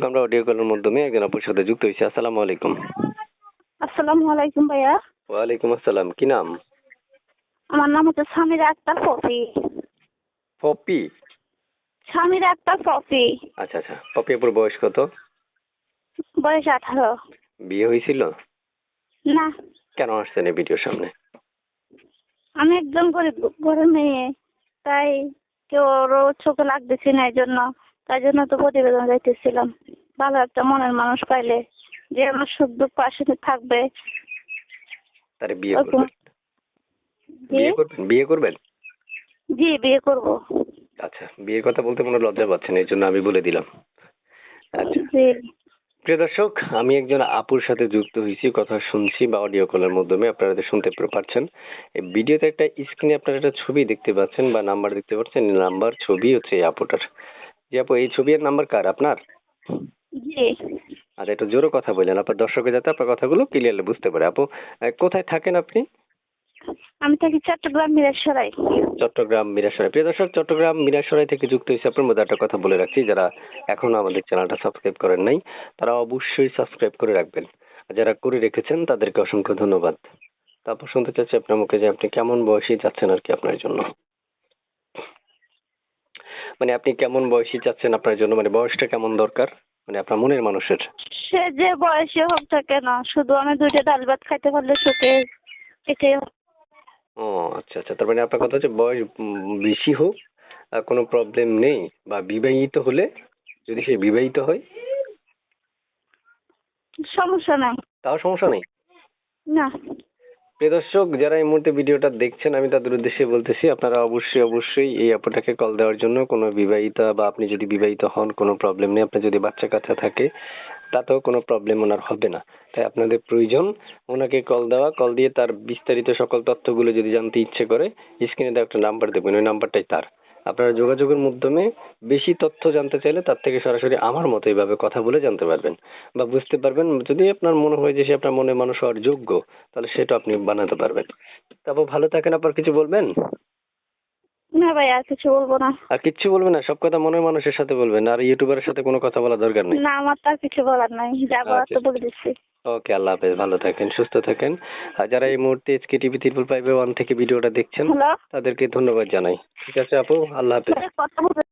আমরা অডিও কলের মাধ্যমে একজন আপুর সাথে যুক্ত হয়েছি। আসসালামু আলাইকুম। আসসালামু আলাইকুম ভাইয়া। ওয়ালাইকুম আসসালাম কি নাম? আমার নাম হচ্ছে Samira Akter poppy poppy Samira Akter poppy আচ্ছা আচ্ছা। পপি আপুর বয়স কত? বয়স আঠারো। বিয়ে হয়েছিল? না। কেন আসছেন এই ভিডিওর সামনে? আমি একদম গরিব ঘরের মেয়ে। তাই কেউ ওরও চোখে লাগতেছি না এই জন্য তাই জন্য তো প্রতিবেদন যাইতেছিলাম। ভালো একটা মনের মানুষ পাইলে যে আমার সুখ দুঃখ পাশে থাকবে। তারে বিয়ে করবেন? বিয়ে করবেন? বিয়ে করবেন? জি বিয়ে করব। আচ্ছা বিয়ের কথা বলতে মনে লজ্জা পাচ্ছেন এই জন্য আমি বলে দিলাম। আচ্ছা। প্রিয় দর্শক আমি একজন আপুর সাথে যুক্ত হয়েছি কথা শুনছি বা অডিও কলের মাধ্যমে আপনারা শুনতে পারছেন এই ভিডিওতে একটা স্ক্রিনে আপনারা একটা ছবি দেখতে পাচ্ছেন বা নাম্বার দেখতে পাচ্ছেন নাম্বার ছবি হচ্ছে এই আপুটার। যে আপু এই ছবি আর নাম্বার কার? আপনার? জি। আচ্ছা একটু জোরে কথা আপনার যাতে আপনার কথাগুলো ক্লিয়ারলি বুঝতে পারে। আপু কোথায় থাকেন আপনি? আমি থাকি চট্টগ্রাম মিরাজসরাই। চট্টগ্রাম মিরাসরাই প্রিয় দর্শক চট্টগ্রাম মিরাসরাই থেকে যুক্ত হয়েছে আপনার মধ্যে একটা কথা বলে রাখছি। যারা এখনও আমাদের চ্যানেলটা সাবস্ক্রাইব করেন নাই তারা অবশ্যই সাবস্ক্রাইব করে রাখবেন। যারা করে রেখেছেন তাদেরকে অসংখ্য ধন্যবাদ। তারপর শুনতে চাচ্ছি আপনার মুখে যে আপনি কেমন বয়সী চাচ্ছেন আর কি আপনার জন্য। মানে আপনি কেমন বয়সী চাচ্ছেন আপনার জন্য? মানে বয়সটা কেমন দরকার? মানে আপনার মনের মানুষের? সে যে বয়সে হোক না কেন? শুধু আমি দুইটা ডাল ভাত খাইতে পারলে সুখে এটাই ও আচ্ছা আচ্ছা। তার মানে আপনার কথা হচ্ছে বয়স বেশি হোক আর কোনো প্রবলেম নেই। বা বিবাহিত হলে যদি সে বিবাহিত হয়? সমস্যা নাই। তাও সমস্যা নেই? না। প্রিয় দর্শক, যারা এই মুহূর্তে ভিডিওটা দেখছেন, আমি তাদের উদ্দেশ্যে বলতেছি, আপনারা অবশ্যই অবশ্যই এই অ্যাপটাকে কল দেওয়ার জন্য কোনো বিবাহিতা বা আপনি যদি বিবাহিত হন, কোনো প্রবলেম নেই। আপনার যদি বাচ্চা কাচ্চা থাকে, তাতেও কোনো প্রবলেম ওনার হবে না। তাই আপনাদের প্রয়োজন ওনাকে কল দেওয়া। কল দিয়ে তার বিস্তারিত সকল তথ্যগুলো যদি জানতে ইচ্ছে করে স্ক্রিনে দেওয়া একটা নাম্বার দেবেন। ওই নাম্বারটাই তার। আপনারা যোগাযোগের মাধ্যমে বেশি তথ্য জানতে চাইলে তার থেকে সরাসরি আমার মতো এইভাবে কথা বলে জানতে পারবেন বা বুঝতে পারবেন যদি আপনার মনে হয় যে সে আপনার মনে মানুষ হওয়ার যোগ্য তাহলে সেটা আপনি বানাতে পারবেন। তারপর ভালো থাকেন আপনার কিছু বলবেন? না ভাই আর কিছু বলব না। আর কিচ্ছু বলবেন না সব কথা মনের মানুষের সাথে বলবেন আর ইউটিউবারের সাথে কোনো কথা বলা দরকার নেই। না আমার তার কিছু বলার নাই যা বলার তো আচ্ছা। বলে দিচ্ছি। ওকে আল্লাহ হাফেজ ভালো থাকেন সুস্থ থাকেন। আর যারা এই মুহূর্তে SK TV triple five one থেকে ভিডিওটা দেখছেন তাদেরকে ধন্যবাদ জানাই। ঠিক আছে আপু আল্লাহ হাফেজ। বলতে